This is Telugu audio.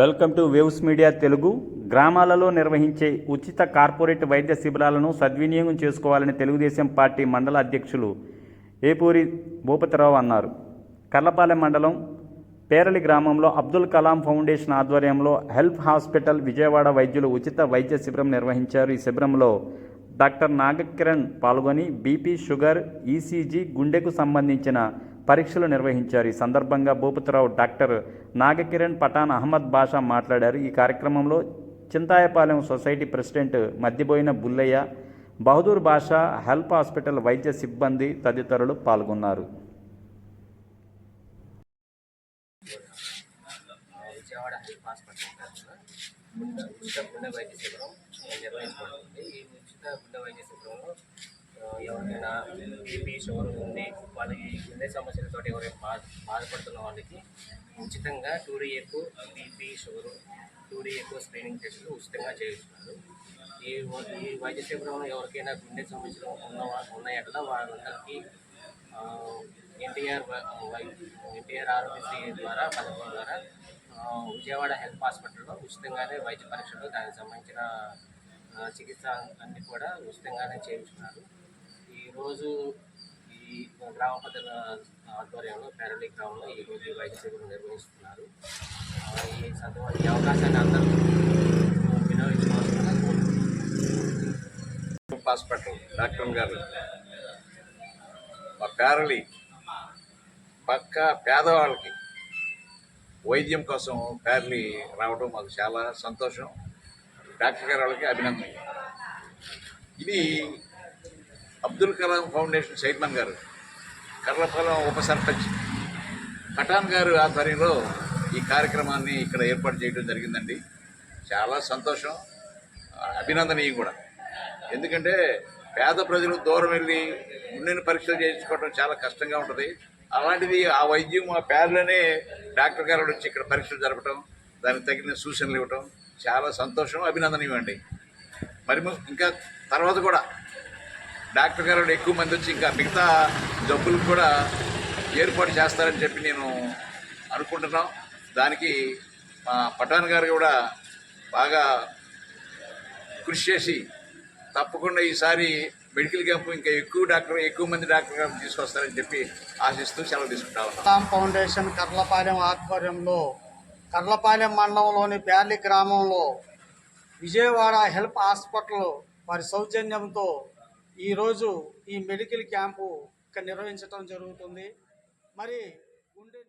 Welcome to Waves Media Telugu. గ్రామాలలో నిర్వహించే ఉచిత కార్పొరేట్ వైద్య శిబిరాలను సద్వినియోగం చేసుకోవాలని తెలుగుదేశం పార్టీ మండల అధ్యక్షులు ఏపూరి భూపతిరావు అన్నారు. కర్లపాలెం మండలం పేరలి గ్రామంలో అబ్దుల్ కలాం ఫౌండేషన్ ఆధ్వర్యంలో హెల్ప్ హాస్పిటల్ విజయవాడ వైద్యులు ఉచిత వైద్య శిబిరం నిర్వహించారు. ఈ శిబిరంలో డాక్టర్ నాగకిరణ్ పాల్గొని బీపీ షుగర్ ఈసీజీ గుండెకు సంబంధించిన పరీక్షలు నిర్వహించారు. ఈ సందర్భంగా భూపతిరావు డాక్టర్ నాగకిరణ్ పఠాన్ అహ్మద్ బాషా మాట్లాడారు. ఈ కార్యక్రమంలో Chintayapalem society president Maddiboina Bullaiah Bahadur Basha help hospital వైద్య సిబ్బంది తదితరులు పాల్గొన్నారు. విజయవాడ హాస్పిటల్ తరఫున ఉచిత గుండె వైద్య శిబిరం నిర్వహించబడుతుంది ఈ ఉచిత గుండె వైద్య శిబిరంలో ఎవరికైనా బీపీ షుగర్ ఉంది వాళ్ళకి గుండె సమస్యలతో ఎవరైనా బాధ బాధపడుతున్న వాళ్ళకి ఉచితంగా టూ ఎక్కువ బీపీ షుగర్ టూ ఎక్కువ స్క్రీనింగ్ టెస్టులు ఉచితంగా చేయిస్తున్నారు ఈ ఈ వైద్య శిబిరంలో ఎవరికైనా గుండె సమస్యలు ఉన్న వా- ఉన్న ఎడల వాళ్ళందరికీ ఎన్టీఆర్ ఎన్టీఆర్ ఆరోగ్యశ్రీ ద్వారా పథకం ద్వారా విజయవాడ హెల్త్ హాస్పిటల్లో ఉచితంగానే వైద్య పరీక్షలు దానికి సంబంధించిన చికిత్స అన్ని కూడా ఉచితంగానే చేయించుకున్నారు. ఈరోజు ఈ గ్రామ పెద్దల ఆధ్వర్యంలో పేరళి గ్రామంలో ఈరోజు వైద్య శిబిరం నిర్వహిస్తున్నారు. ఈ సందర్భ ఈ అవకాశాన్ని అందరూ వినియోగించుకోవాల్సిందిగా హాస్పిటల్ డాక్టర్ గారు. మా పేరలి పక్క పేదవాళ్ళకి. వైద్యం కోసం పేరలి రావడం మాకు చాలా సంతోషం. డాక్టర్ గారు వాళ్ళకి అభినందన ఇది అబ్దుల్ కలాం ఫౌండేషన్ చైర్మన్ గారు కర్లపాలెం ఉప సర్పంచ్ పఠాన్ గారు ఆధ్వర్యంలో ఈ కార్యక్రమాన్ని ఇక్కడ ఏర్పాటు చేయడం జరిగిందండి. చాలా సంతోషం. అభినందనీయం కూడా. ఎందుకంటే పేద ప్రజలు దూరం వెళ్ళి గుండెని పరీక్షలు చేయించుకోవడం చాలా కష్టంగా ఉంటుంది. అలాంటిది ఆ వైద్యం ఆ పేర్లోనే డాక్టర్ గారు వచ్చి ఇక్కడ పరీక్షలు జరపడం దానికి తగిన సూచనలు ఇవ్వటం చాలా సంతోషం అభినందన ఇవ్వండి మరి ఇంకా తర్వాత కూడా డాక్టర్ గారు ఎక్కువ మంది వచ్చి ఇంకా మిగతా జబ్బులకు కూడా ఏర్పాటు చేస్తారని చెప్పి నేను అనుకుంటున్నాం. దానికి మా పఠాన్ గారు కూడా బాగా కృషి చేసి తప్పకుండా ఈసారి మెడికల్ క్యాంప్ ఇంకా ఎక్కువ డాక్టర్ ఎక్కువ మంది డాక్టర్ గారు తీసుకొస్తారని చెప్పి ఆశిస్తూ సెలవు తీసుకుంటా ఉన్నాం. ఫౌండేషన్ కర్లపాలెం ఆధ్వర్యంలో కర్లపాలెం మండలంలోని ప్యార్లి గ్రామంలో విజయవాడ హెల్ప్ హాస్పిటల్ వారి సౌజన్యంతో ఈరోజు ఈ మెడికల్ క్యాంపు ఇక్కడ నిర్వహించడం జరుగుతుంది. మరి గుండె